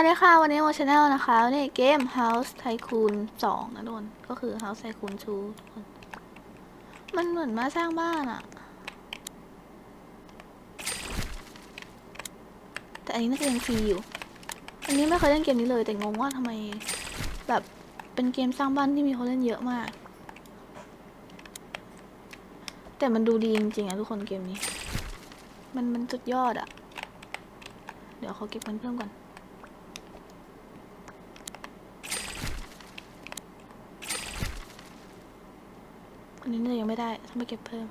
วัสดีค่ะ วันนี้โมชาแนลนะคะนนี้เกม House Tycoon 2 นะทุกคนก็คือ House Tycoon 2ทุกคนมันเหมือนมาสร้างบ้านอะแต่อันนี้น่าจะยังฟรีอยู่ อันนี้ไม่เคยเล่นเกมนี้เลยแต่งงว่าทำไม แบบเป็นเกมสร้างบ้านที่มีคนเล่นเยอะมาก แต่มันดูดีจริงๆอะทุกคนเกมนี้ มันมันสุดยอดอะเดี๋ยวเขาเก็บเงินเพิ่มก่อน อันนี้นยังไม่ได้ต้องไปเก็บเพิ่ม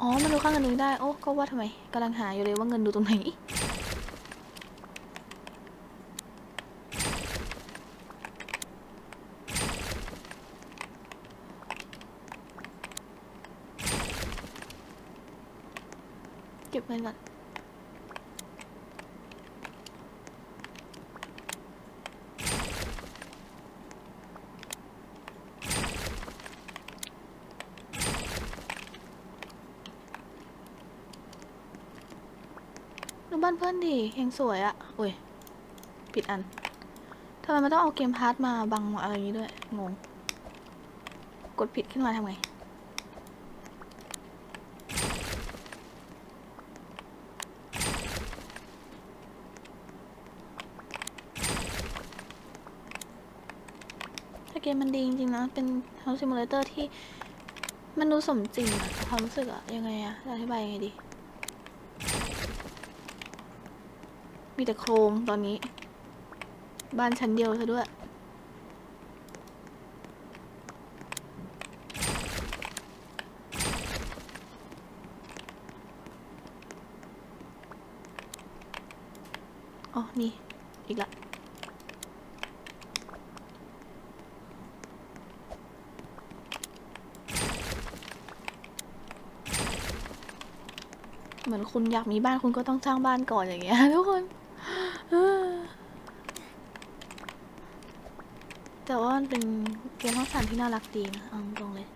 อ๋อมันดูค่าเงินนี้ได้ โอ้ ก็ว่าทำไมกำลังหาอยู่เลยว่าเงินดูตรงไหน เก็บเงินก่อน เพื่อนดิยังสวยอะโอ้ยผิดอันทำไมมันต้องเอาเกมพาร์ทมาบังอะไรอย่างนี้ด้วย งง กดผิดขึ้นมาทำไง ถ้าเกมมันดีจริงๆนะ เป็น House Simulator ที่มันดูสมจริงอะความรู้สึกอะยังไงอะจะอธิบายยังไงดี มีแต่โครงตอนนี้ บ้านชั้นเดียวซะด้วย อ๋อ นี่ อีกละเหมือนคุณอยากมีบ้านคุณก็ต้องสร้างบ้านก่อนอย่างเงี้ยทุกคน แต่ว่ามันเป็นเกมห้องสานที่น่ารักดีนะเอาตรงเลย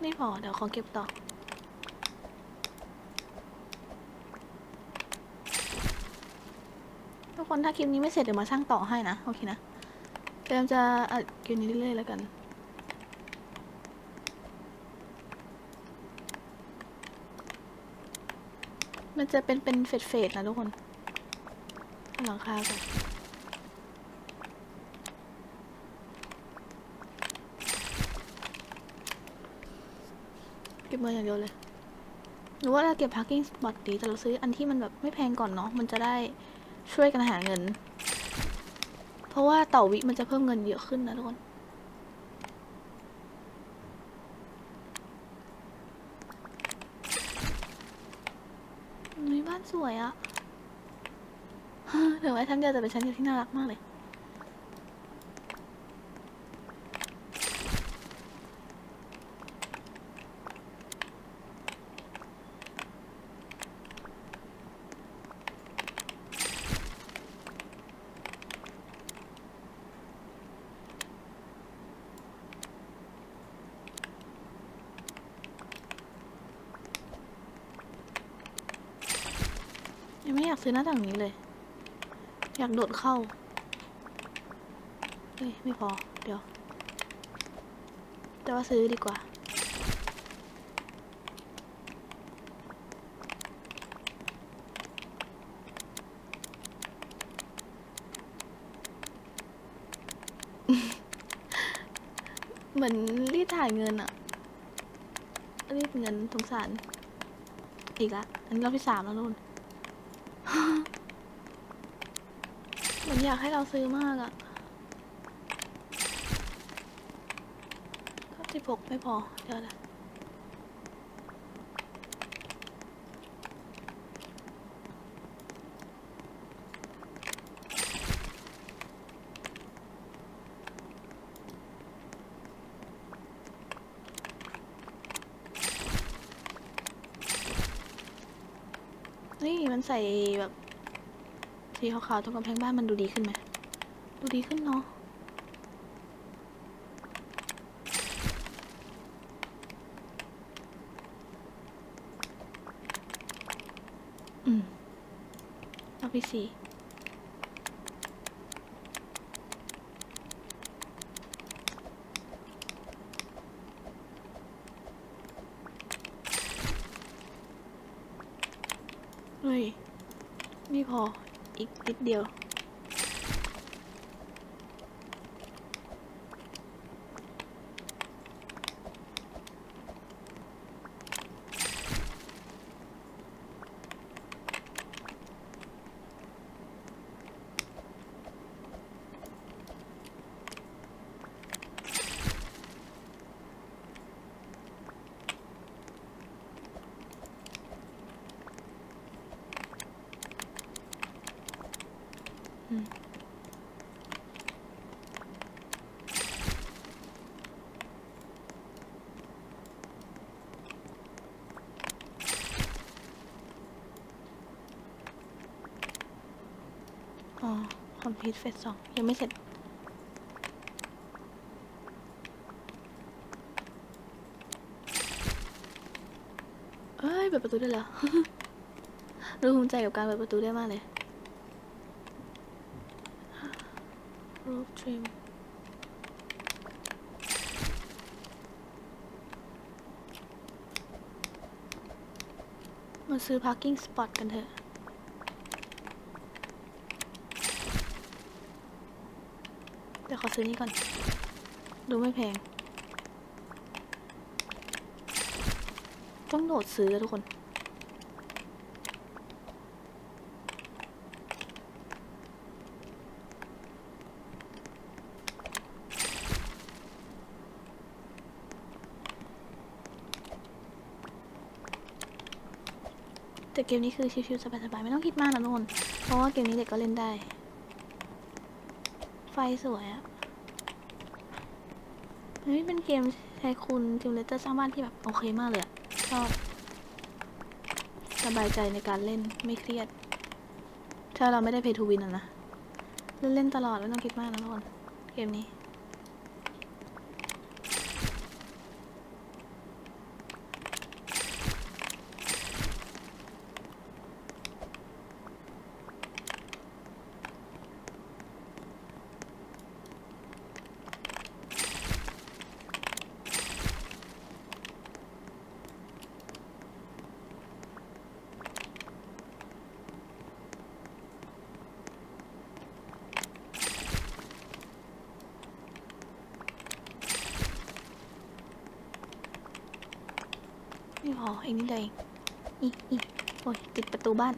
ไม่พอเดี๋ยวขอเก็บต่อ ทุกคนถ้าคลิปนี้ไม่เสร็จเดี๋ยวมาสร้างต่อให้นะ โอเคนะเตรียมจะอัดเกมนี้เรื่อยๆแล้วกันมันจะเป็นเป็นเฟดเฟดๆนะทุกคน หลังคาก่อนเก็บเงินอย่างเดียวเลย หรือว่าเราเก็บ parking spot ดีแต่เราซื้ออันที่มันแบบไม่แพงก่อนเนาะ มันจะได้ ช่วยกันหาเงิน เพราะว่าต่อวิมันจะเพิ่มเงินเยอะขึ้นนะทุกคน มีบ้านสวยอะเดี๋ยวไว้ชั้นเดียวแต่เป็นชั้นเดียวที่น่ารักมากเลย ยังไม่อยาก ซื้อหน้าต่างนี้เลย อยากโดดเข้า เฮ้ย ไม่พอ เดี๋ยว แต่ว่าซื้อดีกว่า เหมือนรีดถ่ายเงินอะรีดเงินสงสาร อีกละ อันนี้รอบที่สามแล้วนุ่น เหมือนอยากให้เราซื้อมากอะก็สิบหกไม่พอ เดี๋ยวนะ ใส่แบบสีขาวๆตรงกำแพงบ้านมันดูดีขึ้นไหม ดูดีขึ้นเนาะอืมเอาไปสีเฮ้ย นี่พอ อีกนิด เดียว อ๋อ คอม พิวเฟสสองยังไม่เสร็จเอ้ยเปิดประตูได้แล้วรู้ภูมิใจกับการเปิดประตูได้มากเลยรูปทริมมาซื้อ parking spot กันเถอะข อซื้อนี่ก่อน ดูไม่แพง ต้องโหลดซื้อทุกคน แต่เกมนี้คือชิวๆสบายๆ ไม่ต้องคิดมากนะทุกคน เพราะว่าเกมนี้เด็กก็เล่นได้ ไฟสวยอะ เฮ้ยเป็นเกมไทคุณซิมูเลเตอร์สร้างบ้านที่แบบโอเคมากเลยอะชอบ สบายใจในการเล่นไม่เครียด ถ้าเราไม่ได้เพย์ทูวินอะนะ เล่นเล่นตลอดไม่ต้องคิดมากนะทุกคนเกมนี้ ไม่พ ออีกนิดเดียวเองอีกอีกโอ้ยติดประตูบ้าน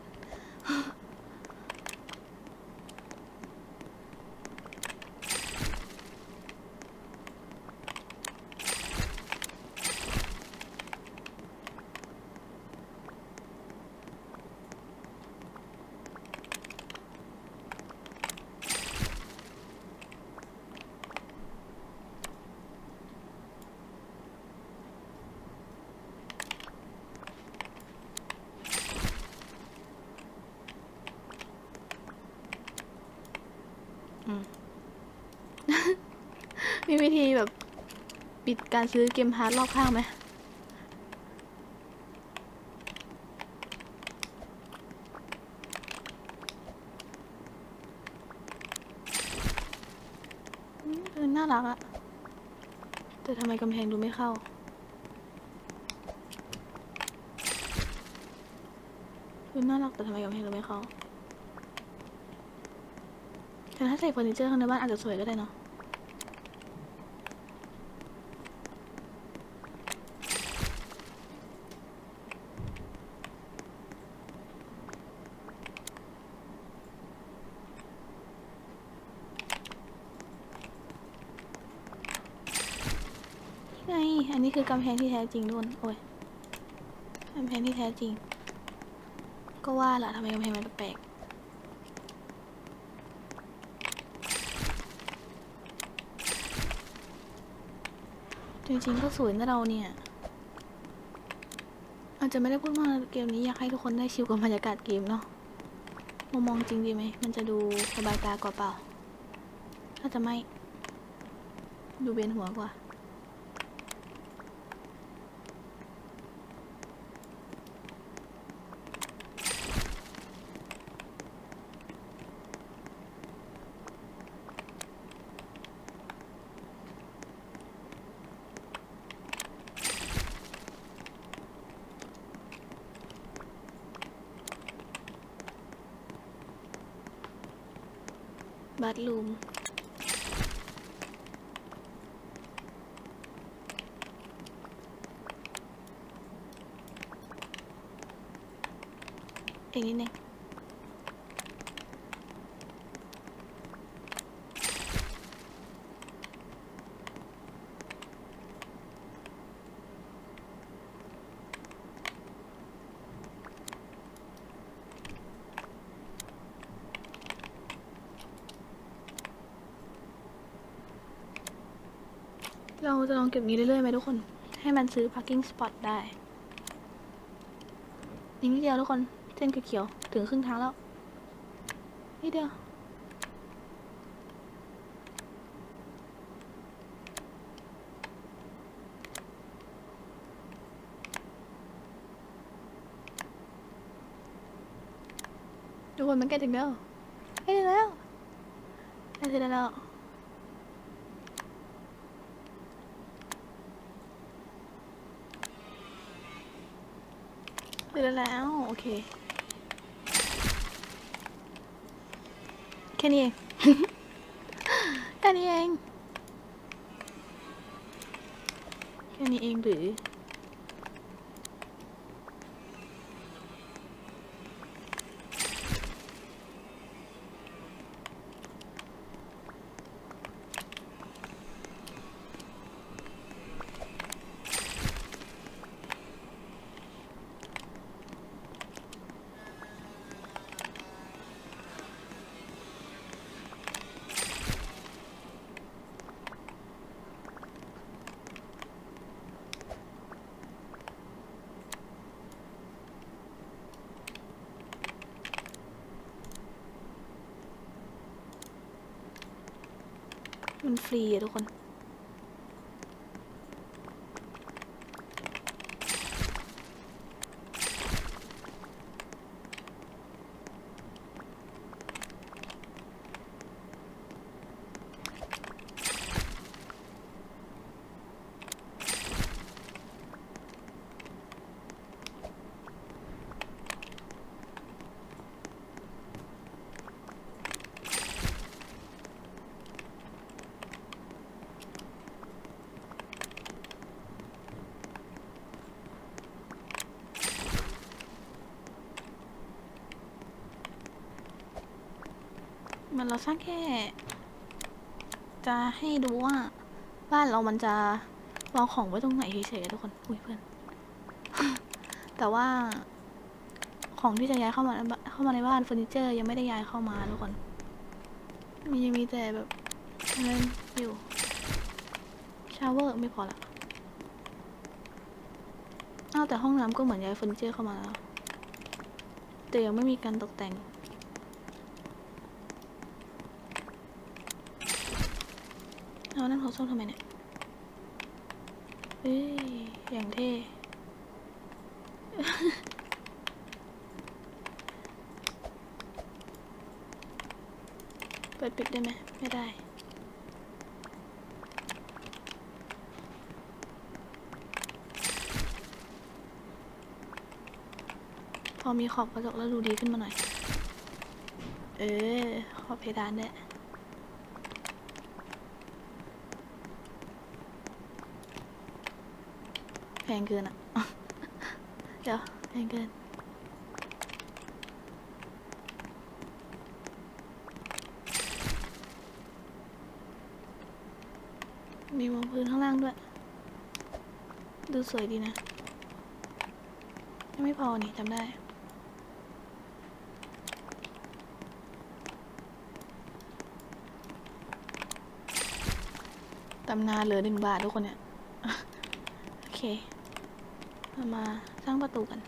มีวิธีแบบ ปิด การซื้อเกมฮาร์ดรอบข้างไหมเออน่ารักอะแต่ทำไมกำแพงดูไม่เข้าคือน่ารักแต่ทำไมกำแพงดูไม่เข้าแต่ถ้าใส่เฟอร์นิเจอร์ข้างในบ้านอาจจะสวยก็ได้เนาะ ไง อันนี้คือกำแพงที่แท้จริงทุกคนโอ้ยกำแพงที่แท้จริง ก็ว่าล่ะทำไมกำแพงมันแปลกจริงๆก็สวยนะเราเนี่ยออาจจะไม่ได้พูดมากเกมนี้อยากให้ทุกคนได้ชิลกับบรรยากาศเกมเนาะมุมมองจริงดีไหม มันจะดูสบายตากว่าเปล่า ถ้าจะไม่ ดูเบียนหัวกว่า บัตลูมอีกนิดนึง องเก็บนี้เรื่อยๆไหมทุกคน ให้มันซื้อ parking spot ได้นิดเดียวทุกคน เส้นเขียวๆถึงครึ่งทางแล้ว นิดเดียว ทุกคนมันใกล้ถึงแล้วใกล้ถึงแล้วใกล้ถึงแล้ว ถึงแล้ว โอเค แค่นี้เอง แค่นี้เอง แค่นี้เองหรือ มันฟรีอะทุกคน มันเราสร้างแค่ จะให้ดูว่าบ้านเรามันจะวางของไว้ตรงไหนเฉยๆทุกคน อุ้ยเพื่อน แต่ว่า ของที่จะย้ายเข้ามาเข้ามาในบ้านเฟอร์นิเจอร์ ยังไม่ได้ย้ายเข้ามาทุกคน มียังมีแต่แบบเงินอยู่ชาวเวอร์ไม่พอละอ้าวแต่ห้องน้ำก็เหมือนย้ายเฟอร์นิเจอร์เข้ามาแล้ว แต่ยังไม่มีการตกแต่ง เอานั่นเขาส้มทำไมเนี่ยเอ้ย อย่างเท่ เปิดปิดได้ไหม ไม่ได้พอมีขอบกระจกแล้วดูดีขึ้นมาหน่อย เออ ขอบเพดานด้วย แพงเกินอะ เดี๋ยวแพงเกิน มีวางพื้นข้างล่างด้วย ดูสวยดีนะ ยังไม่พอนี่จำได้ตำนานเหลือหนึ่งบาททุกคนเนี่ย โอเค เรามาสร้างประตูกัน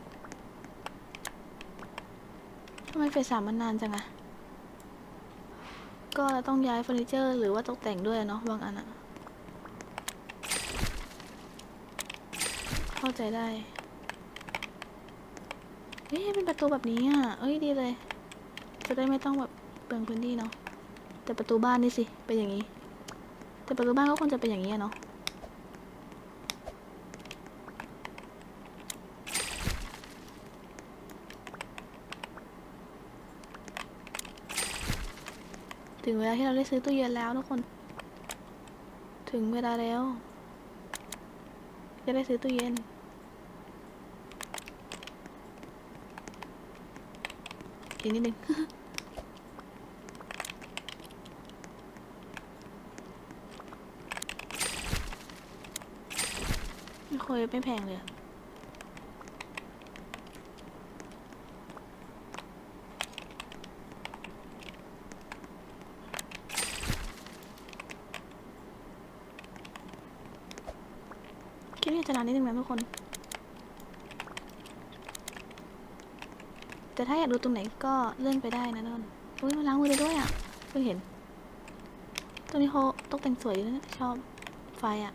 ทำไมเฟสสามมันนานจังอะก็เราต้องย้ายเฟอร์นิเจอร์ หรือว่าตกแต่งด้วยเนาะบางอันอะเข้าใจได้เฮ้ยเป็นประตูแบบนี้อะ เอ้ยดีเลย จะได้ไม่ต้องแบบเปลืองพื้นที่เนาะ แต่ประตูบ้านนี่สิ เป็นอย่างนี้ แต่ประตูบ้านก็ควรจะเป็นอย่างนี้เนาะ ถึงเวลาที่เราได้ซื้อตู้เย็นแล้วทุกคน ถึงเวลาแล้ว จะได้ซื้อตู้เย็น อีกนิดนึงไม่เคยไม่แพงเลย อะคิดว่าจะนานิดนึงนะทุกคน แต่ถ้าอยากดูตรงไหนก็เลื่อนไปได้นะนนอุ้ยมาล้างมือด้ด้วยอะเพิ่งเห็นตรงนี้เขาตกแต่งสวยดีนะชอบไฟอะ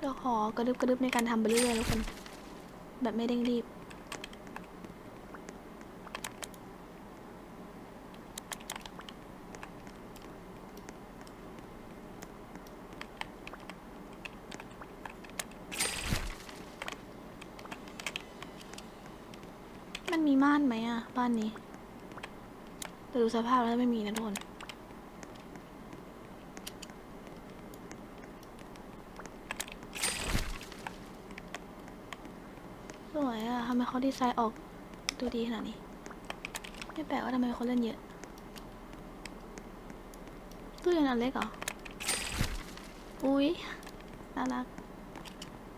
เราขอก ระดึบกระดึบในการทำไปเรื่อยๆทุกคน แบบไม่เร่งรีบ มันมีม่านไหมอะบ้านนี้แต่ดูสภาพแล้วไม่มีนะทุกคน สวยอะ ทำไม เขาดีไซน์ออกดูดีขนาดนี้ ไม่แปลกว่าทำไมคนเล่นเยอะ ตู้เย็นอันเล็กเหรอ อุ๊ยน่ารัก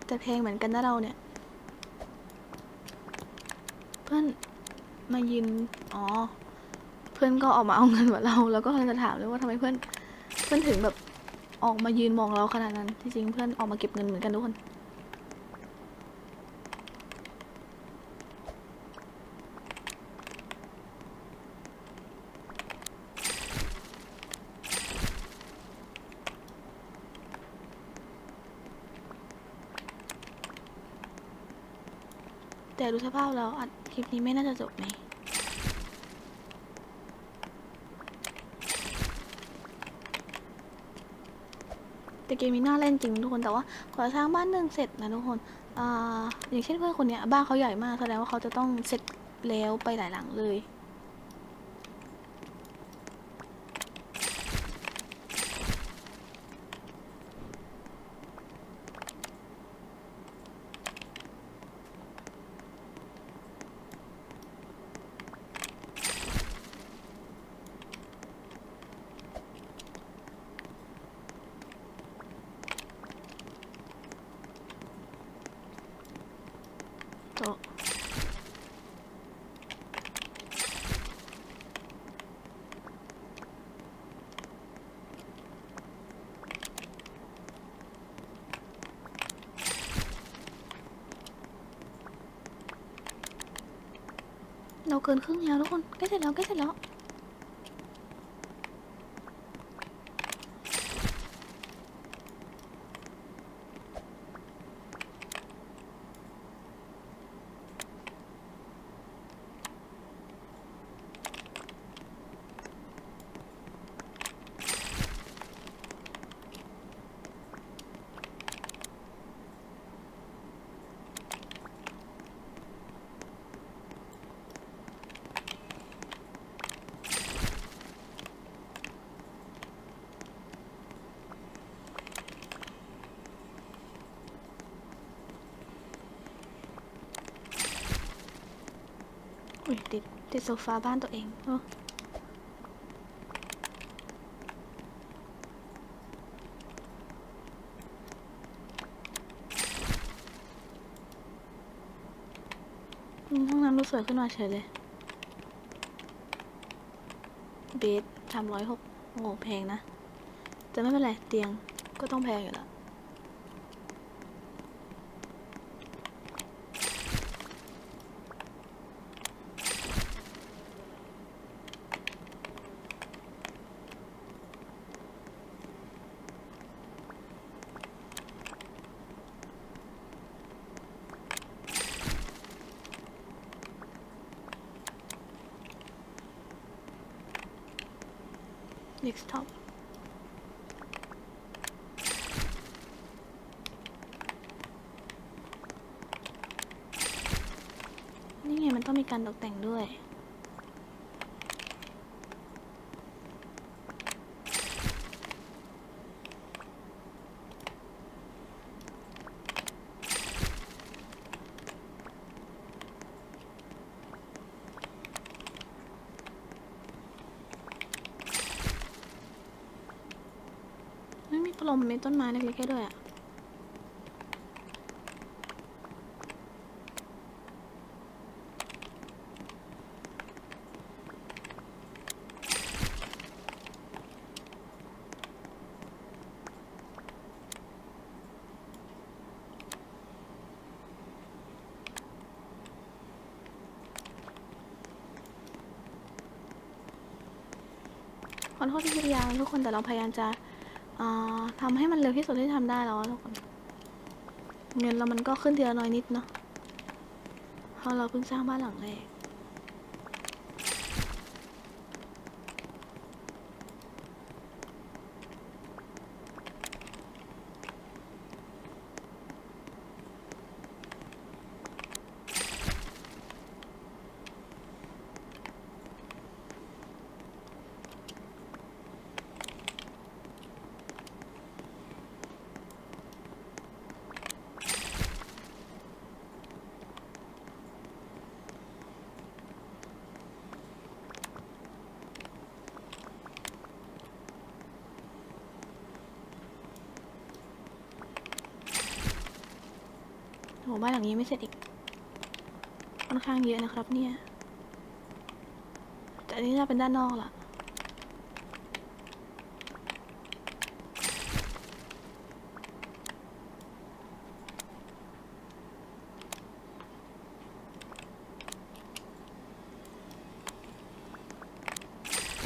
แต่เพลงเหมือนกันนะเราเนี่ย เพื่อนมายืน อ๋อ เพื่อนก็ออกมาเอาเงินเหมือนเรา แล้วก็กำลังจะถามเลยว่าทำไมเพื่อน เพื่อนถึงแบบออกมายืนมองเราขนาดนั้น ที่จริงเพื่อนออกมาเก็บเงินเหมือนกันทุกคน แต่ดูสภาพแล้วอัดคลิปนี้ไม่น่าจะจบไหมแต่เกมนี้น่าเล่นจริงทุกคนแต่ว่าขอสร้างบ้านหนึ่งเสร็จนะทุกคนอ่าอย่างเช่นเพื่อนคนเนี้ยบ้านเขาใหญ่มากแสดงว่าเขาจะต้องเสร็จแล้วไปหลายหลังเลย โต๊ะ เกินครึ่งแล้วทุกคนใกล้เสร็จแล้วใกล้เสร็จแล้ว ยติดติดโซฟาบ้านตัวเองเนาะห้องน้ำดูสวยขึ้นมาเฉยเลย เบสสามร้อยหกโง่แพงนะ แต่ไม่เป็นไร เตียงก็ต้องแพงอยู่แล้ว มันต้องมีการตกแต่งด้วยไม่มีพลมมีต้นไม้เล็กๆด้วยอะ โทษที่พูดยาวทุกคนแต่เราพยายามจะทำทำให้มันเร็วที่สุดที่ทำได้แล้วทุกคน เงินเรามันก็ขึ้นทีละน้อยนิดเนาะเพราะเราเพิ่งสร้างบ้านหลังแรก บ้านหลังนี้ไม่เสร็จอีก ค่อนข้างเยอะนะครับเนี่ย แต่อันนี้น่าเป็นด้านนอกล่ะ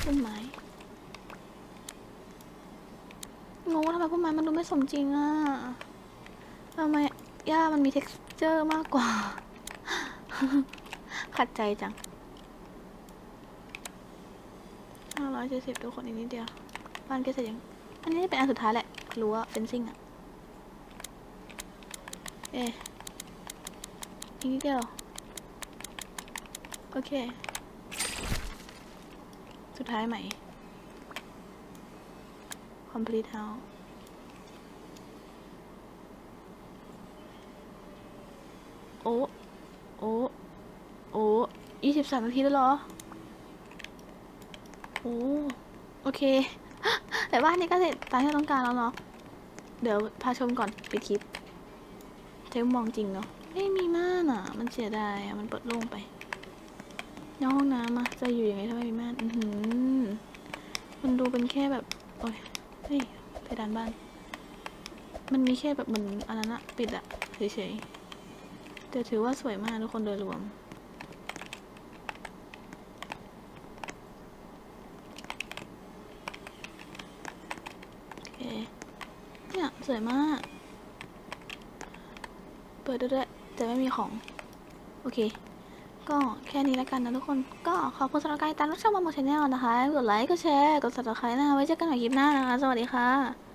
ต้นไม้งงทำไมพุ่มไม้มันดูไม่สมจริงอะ หญ้ามันมี texture มากกว่า ขัดใจจังห้าร้อยเจ็ดสิบทุกคนอีกนิดเดียว บ้านก็เสร็จยัง อันนี้เป็นอันสุดท้ายแหละรู้วเป็นซิ่งอะเออีกนิดเดียว โอเค สุดท้ายไหม complete house อ้โอ้โอ้ยี่สิบสามนาทีแล้วเหรอ โอ้ โอเค แต่บ้านนี้ก็เสร็จตามที่ต้องการแล้วเนาะ เดี๋ยวพาชมก่อนปิดคลิปใช้มุมองจริงเนาะไม่มีม่านอะ มันเสียดายอะ มันเปิดโล่งไปในห้องน้ำอะ จะอยู่ยังไงถ้าไม่มีม่านอือหือมันดูเป็นแค่แบบ โอ้ยเฮ้ยเพดานบ้าน มันมีแค่แบบเหมือนอันนั้นอะปิดอะเฉยๆ แต่ถือว่าสวยมากทุกคนโดยรวม โอเค เนี่ย สวยมาก เปิดด้วยแต่ไม่มีของ โอเค ก็แค่นี้แล้วกันนะทุกคน ก็ขอบคุณสำหรับการติดตามรับชมมาหมดชแนลนะคะ กดไลค์ กดแชร์ กด subscribe นะคะ ไว้เจอกันใหม่คลิปหน้านะคะ สวัสดีค่ะ